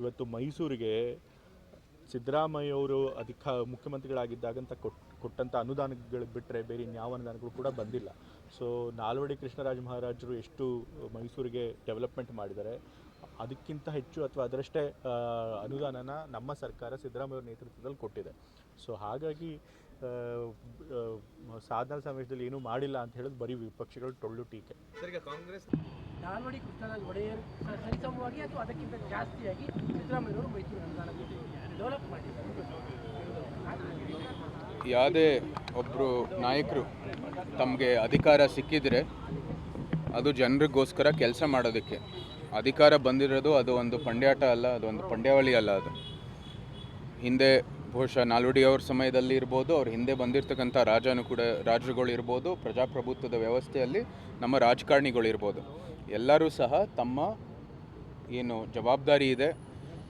ಇವತ್ತು ಮೈಸೂರಿಗೆ ಸಿದ್ದರಾಮಯ್ಯ ಅವರು ಅಧಿಕ ಮುಖ್ಯಮಂತ್ರಿಗಳಾಗಿದ್ದಾಗಂತ ಕೊಟ್ಟು ಕೊಟ್ಟಂಥ ಅನುದಾನಗಳು ಬಿಟ್ಟರೆ ಬೇರೆ ಇನ್ಯಾವ ಅನುದಾನಗಳು ಕೂಡ ಬಂದಿಲ್ಲ. ಸೊ ನಾಲ್ವಡಿ ಕೃಷ್ಣರಾಜ ಮಹಾರಾಜರು ಎಷ್ಟು ಮೈಸೂರಿಗೆ ಡೆವಲಪ್ಮೆಂಟ್ ಮಾಡಿದ್ದಾರೆ, ಅದಕ್ಕಿಂತ ಹೆಚ್ಚು ಅಥವಾ ಅದರಷ್ಟೇ ಅನುದಾನನ ನಮ್ಮ ಸರ್ಕಾರ ಸಿದ್ದರಾಮಯ್ಯ ನೇತೃತ್ವದಲ್ಲಿ ಕೊಟ್ಟಿದೆ. ಸೊ ಹಾಗಾಗಿ ಸಾಧನಾ ಸಮಯದಲ್ಲಿ ಏನೂ ಮಾಡಿಲ್ಲ ಅಂತ ಹೇಳೋದು ಬರೀ ವಿಪಕ್ಷಗಳು ಟೊಳ್ಳು ಟೀಕೆ. ಕಾಂಗ್ರೆಸ್? ಧಾರವಾಡಿ ಕೃಷ್ಣರಾಜ ಒಡೆಯರ್ ಸರಿಸಮವಾಗಿ ಅಥವಾ ಅದಕ್ಕಿಂತ ಜಾಸ್ತಿಯಾಗಿ ಸಿದ್ದರಾಮಯ್ಯವರು ಮೈಸೂರು ಡೆವಲಪ್ ಮಾಡಿದ್ದಾರೆ. ಯಾವುದೇ ಒಬ್ಬರು ನಾಯಕರು ತಮಗೆ ಅಧಿಕಾರ ಸಿಕ್ಕಿದರೆ ಅದು ಜನರಿಗೋಸ್ಕರ ಕೆಲಸ ಮಾಡೋದಕ್ಕೆ. ಅಧಿಕಾರ ಬಂದಿರೋದು ಅದು ಒಂದು ಪಂಡ್ಯಾಟ ಅಲ್ಲ ಅದು ಒಂದು ಪಂಡ್ಯಾವಳಿ ಅಲ್ಲ ಅದು. ಹಿಂದೆ ಬಹುಶಃ ನಾಲ್ವಡಿ ಅವ್ರ ಸಮಯದಲ್ಲಿ ಇರ್ಬೋದು, ಅವ್ರ ಹಿಂದೆ ಬಂದಿರತಕ್ಕಂಥ ರಾಜನು ಕೂಡ ರಾಜರುಗಳು ಇರ್ಬೋದು, ಪ್ರಜಾಪ್ರಭುತ್ವದ ವ್ಯವಸ್ಥೆಯಲ್ಲಿ ನಮ್ಮ ರಾಜಕಾರಣಿಗಳು ಇರ್ಬೋದು. ಎಲ್ಲರೂ ಸಹ ತಮ್ಮ ಏನು ಜವಾಬ್ದಾರಿ ಇದೆ,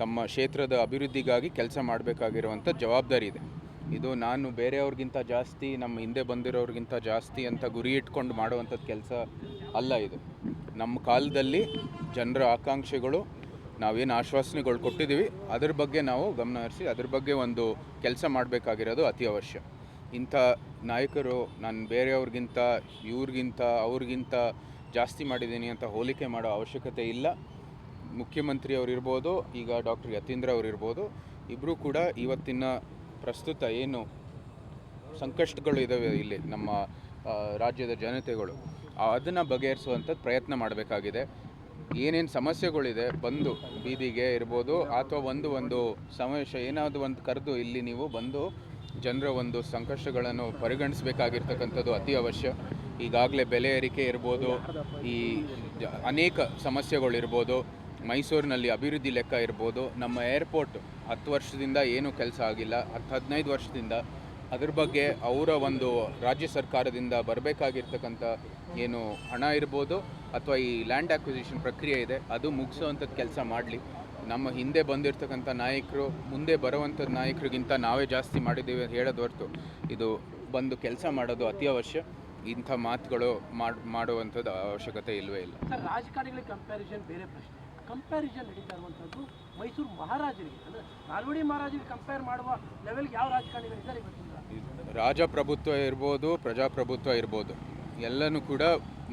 ತಮ್ಮ ಕ್ಷೇತ್ರದ ಅಭಿವೃದ್ಧಿಗಾಗಿ ಕೆಲಸ ಮಾಡಬೇಕಾಗಿರುವಂಥ ಜವಾಬ್ದಾರಿ ಇದೆ. ಇದು ನಾನು ಬೇರೆಯವ್ರಿಗಿಂತ ಜಾಸ್ತಿ, ನಮ್ಮ ಹಿಂದೆ ಬಂದಿರೋರಿಗಿಂತ ಜಾಸ್ತಿ ಅಂತ ಗುರಿ ಇಟ್ಕೊಂಡು ಮಾಡುವಂಥದ್ದು ಕೆಲಸ ಅಲ್ಲ ಇದು. ನಮ್ಮ ಕಾಲದಲ್ಲಿ ಜನರ ಆಕಾಂಕ್ಷೆಗಳು ನಾವೇನು ಆಶ್ವಾಸನೆಗಳು ಕೊಟ್ಟಿದ್ದೀವಿ, ಅದ್ರ ಬಗ್ಗೆ ನಾವು ಗಮನ ಹರಿಸಿ, ಅದ್ರ ಬಗ್ಗೆ ಒಂದು ಕೆಲಸ ಮಾಡಬೇಕಾಗಿರೋದು ಅತಿ ಅವಶ್ಯ. ಇಂಥ ನಾಯಕರು ನಾನು ಬೇರೆಯವ್ರಿಗಿಂತ, ಇವ್ರಿಗಿಂತ, ಅವ್ರಿಗಿಂತ ಜಾಸ್ತಿ ಮಾಡಿದ್ದೀನಿ ಅಂತ ಹೋಲಿಕೆ ಮಾಡೋ ಅವಶ್ಯಕತೆ ಇಲ್ಲ. ಮುಖ್ಯಮಂತ್ರಿ ಅವರಿರ್ಬೋದು ಈಗ ಡಾಕ್ಟರ್ ಯತೀಂದ್ರ ಅವರು ಇರ್ಬೋದು ಇಬ್ಬರೂ ಕೂಡ ಇವತ್ತಿನ ಪ್ರಸ್ತುತ ಏನು ಸಂಕಷ್ಟಗಳು ಇದ್ದಾವೆ ಇಲ್ಲಿ ನಮ್ಮ ರಾಜ್ಯದ ಜನತೆಗಳು. ಅದನ್ನು ಬಗೆಹರಿಸುವಂಥದ್ದು ಪ್ರಯತ್ನ ಮಾಡಬೇಕಾಗಿದೆ. ಏನೇನು ಸಮಸ್ಯೆಗಳಿದೆ, ಬಂದು, ಬೀದಿಗೆ ಇರ್ಬೋದು ಅಥವಾ ಒಂದು ಒಂದು ಸಮಾವೇಶ ಏನಾದರೂ ಒಂದು ಕರೆದು ಇಲ್ಲಿ ನೀವು ಬಂದು ಜನರ ಒಂದು ಸಂಕಷ್ಟಗಳನ್ನು ಪರಿಗಣಿಸಬೇಕಾಗಿರ್ತಕ್ಕಂಥದ್ದು ಅತಿ ಅವಶ್ಯ. ಈಗಾಗಲೇ ಬೆಲೆ ಏರಿಕೆ ಇರ್ಬೋದು, ಈ ಅನೇಕ ಸಮಸ್ಯೆಗಳಿರ್ಬೋದು, ಮೈಸೂರಿನಲ್ಲಿ ಅಭಿವೃದ್ಧಿ ಲೆಕ್ಕ ಇರ್ಬೋದು, ನಮ್ಮ ಏರ್ಪೋರ್ಟ್ ಹತ್ತು ವರ್ಷದಿಂದ ಏನೂ ಕೆಲಸ ಆಗಿಲ್ಲ, ಹತ್ತು ಹದಿನೈದು ವರ್ಷದಿಂದ ಅದ್ರ ಬಗ್ಗೆ ಅವರ ಒಂದು ರಾಜ್ಯ ಸರ್ಕಾರದಿಂದ ಬರಬೇಕಾಗಿರ್ತಕ್ಕಂಥ ಏನು ಹಣ ಇರ್ಬೋದು ಅಥವಾ ಈ ಲ್ಯಾಂಡ್ ಆಕ್ವಿಸಿಷನ್ ಪ್ರಕ್ರಿಯೆ ಇದೆ, ಅದು ಮುಗಿಸೋವಂಥದ್ದು ಕೆಲಸ ಮಾಡಲಿ. ನಮ್ಮ ಹಿಂದೆ ಬಂದಿರತಕ್ಕಂಥ ನಾಯಕರು, ಮುಂದೆ ಬರುವಂಥ ನಾಯಕರಿಗಿಂತ ನಾವೇ ಜಾಸ್ತಿ ಮಾಡಿದ್ದೀವಿ ಅಂತ ಹೇಳೋದು ಹೊರತು ಇದು ಬಂದು ಕೆಲಸ ಮಾಡೋದು ಅತಿ ಅವಶ್ಯ ಇಂಥ ಮಾತುಗಳು ಮಾಡಿ, ಮಾಡುವಂಥದ್ದು ಅವಶ್ಯಕತೆ ಇಲ್ಲವೇ ಇಲ್ಲ. ಸರ್ ರಾಜಕಾರಣಿಗಳಿಗೆ ಕಂಪ್ಯಾರಿಸನ್ ಬೇರೆ ಪ್ರಶ್ನೆ. ಕಂಪ್ಯಾರಿಸನ್ ನಡೀತಾ ಇರುವಂಥದ್ದು ಮೈಸೂರು ಮಹಾರಾಜರಿಗೆ, ಅಂದರೆ ನಾಲ್ವಡಿ ಮಹಾರಾಜರಿಗೆ ಕಂಪೇರ್ ಮಾಡುವ ಲೆವೆಲ್ಗೆ ಯಾವ ರಾಜಕಾರಣಿಗಳಿದ್ದಾರೆ ಇವತ್ತಿನ ರಾಜಪ್ರಭುತ್ವ ಇರ್ಬೋದು, ಪ್ರಜಾಪ್ರಭುತ್ವ ಇರ್ಬೋದು, ಎಲ್ಲನೂ ಕೂಡ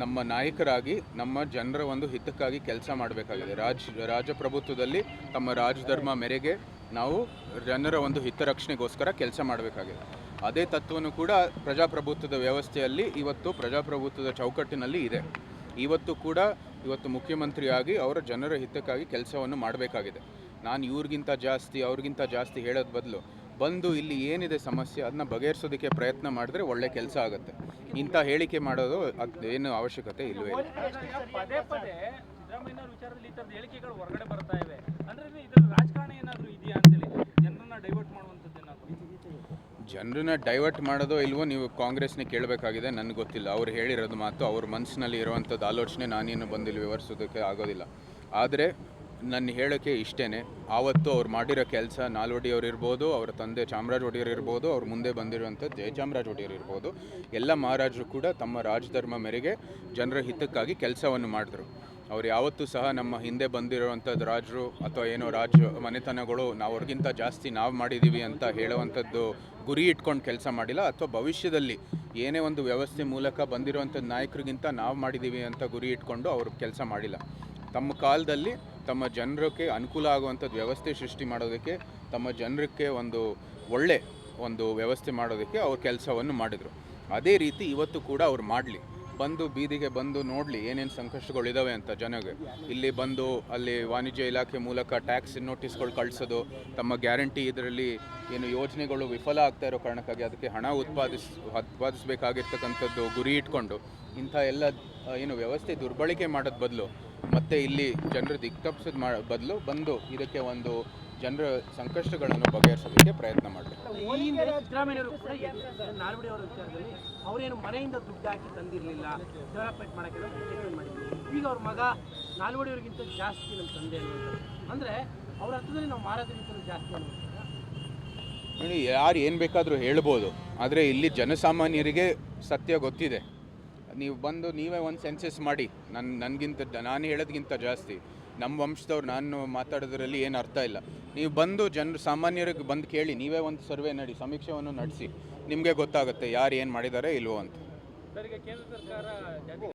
ನಮ್ಮ ನಾಯಕರಾಗಿ, ನಮ್ಮ ಜನರ ಒಂದು ಹಿತಕ್ಕಾಗಿ ಕೆಲಸ ಮಾಡಬೇಕಾಗಿದೆ. ರಾಜ್, ರಾಜಪ್ರಭುತ್ವದಲ್ಲಿ ತಮ್ಮ ರಾಜಧರ್ಮ ಮೇರೆಗೆ ನಾವು ಜನರ ಒಂದು ಹಿತರಕ್ಷಣೆಗೋಸ್ಕರ ಕೆಲಸ ಮಾಡಬೇಕಾಗಿದೆ. ಅದೇ ತತ್ವವೂ ಕೂಡ ಪ್ರಜಾಪ್ರಭುತ್ವದ ವ್ಯವಸ್ಥೆಯಲ್ಲಿ ಇವತ್ತು ಪ್ರಜಾಪ್ರಭುತ್ವದ ಚೌಕಟ್ಟಿನಲ್ಲಿ ಇದೆ. ಇವತ್ತು ಕೂಡ ಇವತ್ತು ಮುಖ್ಯಮಂತ್ರಿಯಾಗಿ ಅವರ ಜನರ ಹಿತಕ್ಕಾಗಿ ಕೆಲಸವನ್ನು ಮಾಡಬೇಕಾಗಿದೆ. ನಾನು ಇವ್ರಿಗಿಂತ ಜಾಸ್ತಿ, ಅವ್ರಿಗಿಂತ ಜಾಸ್ತಿ ಹೇಳೋದು ಬದಲು ಬಂದು ಇಲ್ಲಿ ಏನಿದೆ ಸಮಸ್ಯೆ ಅದನ್ನ ಬಗೆಹರಿಸೋದಕ್ಕೆ ಪ್ರಯತ್ನ ಮಾಡಿದ್ರೆ ಒಳ್ಳೆ ಕೆಲಸ ಆಗುತ್ತೆ. ಇಂಥ ಹೇಳಿಕೆ ಮಾಡೋದು ಅದೇನು ಅವಶ್ಯಕತೆ ಇಲ್ಲವೇ ಜನರನ್ನ ಡೈವರ್ಟ್ ಮಾಡೋದೋ ಇಲ್ವೋ ನೀವು ಕಾಂಗ್ರೆಸ್ನೇ ಕೇಳಬೇಕಾಗಿದೆ ನನಗೆ ಗೊತ್ತಿಲ್ಲ. ಅವ್ರು ಹೇಳಿರೋದು ಮಾತು ಅವ್ರ ಮನಸ್ಸಿನಲ್ಲಿ ಇರುವಂಥದ್ದು ಆಲೋಚನೆ ನಾನೇನು ಬಂದಿಲ್ಲಿ ವಿವರಿಸೋದಕ್ಕೆ ಆಗೋದಿಲ್ಲ. ಆದರೆ ನನ್ನ ಹೇಳೋಕ್ಕೆ ಇಷ್ಟೇ ಆವತ್ತು ಅವ್ರು ಮಾಡಿರೋ ಕೆಲಸ ನಾಲ್ವಡಿ ಅವ್ರು ಇರ್ಬೋದು ಅವರ ತಂದೆ ಚಾಮರಾಜ ಒಡೆಯರ್ ಇರ್ಬೋದು ಅವ್ರ ಮುಂದೆ ಬಂದಿರುವಂಥ ಜಯಚಾಮರಾಜ ಒಡೆಯರ್ ಇರ್ಬೋದು ಎಲ್ಲ ಮಹಾರಾಜರು ಕೂಡ ತಮ್ಮ ರಾಜಧರ್ಮ ಮೇರೆಗೆ ಜನರ ಹಿತಕ್ಕಾಗಿ ಕೆಲಸವನ್ನು ಮಾಡಿದ್ರು. ಅವ್ರು ಯಾವತ್ತೂ ಸಹ ನಮ್ಮ ಹಿಂದೆ ಬಂದಿರುವಂಥದ್ದು ರಾಜರು ಅಥವಾ ಏನೋ ರಾಜ ಮನೆತನಗಳು ನಾವು ಅವ್ರಿಗಿಂತ ಜಾಸ್ತಿ ನಾವು ಮಾಡಿದ್ದೀವಿ ಅಂತ ಹೇಳುವಂಥದ್ದು ಗುರಿ ಇಟ್ಕೊಂಡು ಕೆಲಸ ಮಾಡಿಲ್ಲ. ಅಥವಾ ಭವಿಷ್ಯದಲ್ಲಿ ಏನೇ ಒಂದು ವ್ಯವಸ್ಥೆ ಮೂಲಕ ಬಂದಿರುವಂಥದ್ದು ನಾಯಕರಿಗಿಂತ ನಾವು ಮಾಡಿದ್ದೀವಿ ಅಂತ ಗುರಿ ಇಟ್ಕೊಂಡು ಅವರು ಕೆಲಸ ಮಾಡಿಲ್ಲ. ತಮ್ಮ ಕಾಲದಲ್ಲಿ ತಮ್ಮ ಜನರಿಗೆ ಅನುಕೂಲ ಆಗುವಂಥದ್ದು ವ್ಯವಸ್ಥೆ ಸೃಷ್ಟಿ ಮಾಡೋದಕ್ಕೆ, ತಮ್ಮ ಜನರಿಗೆ ಒಂದು ಒಳ್ಳೆ ಒಂದು ವ್ಯವಸ್ಥೆ ಮಾಡೋದಕ್ಕೆ ಅವ್ರ ಕೆಲಸವನ್ನು ಮಾಡಿದರು. ಅದೇ ರೀತಿ ಇವತ್ತು ಕೂಡ ಅವ್ರು ಮಾಡಲಿ. ಬಂದು ಬೀದಿಗೆ ಬಂದು ನೋಡಲಿ ಏನೇನು ಸಂಕಷ್ಟಗಳಿದ್ದಾವೆ ಅಂತ ಜನಗೆ. ಇಲ್ಲಿ ಬಂದು ಅಲ್ಲಿ ವಾಣಿಜ್ಯ ಇಲಾಖೆ ಮೂಲಕ ಟ್ಯಾಕ್ಸ್ ನೋಟಿಸ್ಗಳು ಕಳಿಸೋದು, ತಮ್ಮ ಗ್ಯಾರಂಟಿ ಇದರಲ್ಲಿ ಏನು ಯೋಜನೆಗಳು ವಿಫಲ ಆಗ್ತಾ ಇರೋ ಕಾರಣಕ್ಕಾಗಿ ಅದಕ್ಕೆ ಹಣ ಉತ್ಪಾದಿಸ್, ಉತ್ಪಾದಿಸಬೇಕಾಗಿರ್ತಕ್ಕಂಥದ್ದು ಗುರಿ ಇಟ್ಕೊಂಡು ಇಂಥ ಎಲ್ಲ, ಏನು ವ್ಯವಸ್ಥೆ ದುರ್ಬಳಕೆ ಮಾಡೋದು ಬದಲು ಮತ್ತೆ ಇಲ್ಲಿ ಜನರು ದಿಕ್ತಪ್ಸದ ಮಾ ಬದಲು ಬಂದು ಇದಕ್ಕೆ ಒಂದು ಜನರ ಸಂಕಷ್ಟಗಳನ್ನು ಬಗೆಹರಿಸೋದಕ್ಕೆ ಪ್ರಯತ್ನ ಮಾಡಬೇಕು ಅವರೇನು ಮನೆಯಿಂದ ದುಡ್ಡು ಹಾಕಿ ತಂದಿರಲಿಲ್ಲ ಡೆವಲಪ್ಮೆಂಟ್ ಮಾಡೋಕ್ಕೆಲ್ಲ ಈಗ ಅವ್ರ ಮಗ ನಾಲ್ವಡಿ ಅವ್ರಿಗಿಂತ ಜಾಸ್ತಿ ನಮ್ಮ ತಂದೆ ಅಂದರೆ ಅವ್ರ ಹತ್ರದಲ್ಲಿ ನಾವು ಮಹಾರಾಜರಿಗಿಂತ ಜಾಸ್ತಿ ನೋಡಿ ಯಾರು ಏನು ಬೇಕಾದರೂ ಹೇಳ್ಬೋದು. ಆದರೆ ಇಲ್ಲಿ ಜನಸಾಮಾನ್ಯರಿಗೆ ಸತ್ಯ ಗೊತ್ತಿದೆ. ನೀವು ಬಂದು ನೀವೇ ಒಂದು ಸೆನ್ಸಸ್ ಮಾಡಿ. ನನ್ನ ನನಗಿಂತ ನಾನು ಹೇಳೋದಕ್ಕಿಂತ ಜಾಸ್ತಿ. ನಮ್ಮ ವಂಶದವ್ರು ನಾನು ಮಾತಾಡೋದ್ರಲ್ಲಿ ಏನು ಅರ್ಥ ಇಲ್ಲ. ನೀವು ಬಂದು ಜನರು, ಸಾಮಾನ್ಯರಿಗೆ ಬಂದು ಕೇಳಿ, ನೀವೇ ಒಂದು ಸರ್ವೆ ನಡಿ ಸಮೀಕ್ಷೆಯನ್ನು ನಡೆಸಿ. ನಿಮಗೆ ಗೊತ್ತಾಗುತ್ತೆ ಯಾರು ಏನು ಮಾಡಿದ್ದಾರೆ ಇಲ್ವೋ ಅಂತ.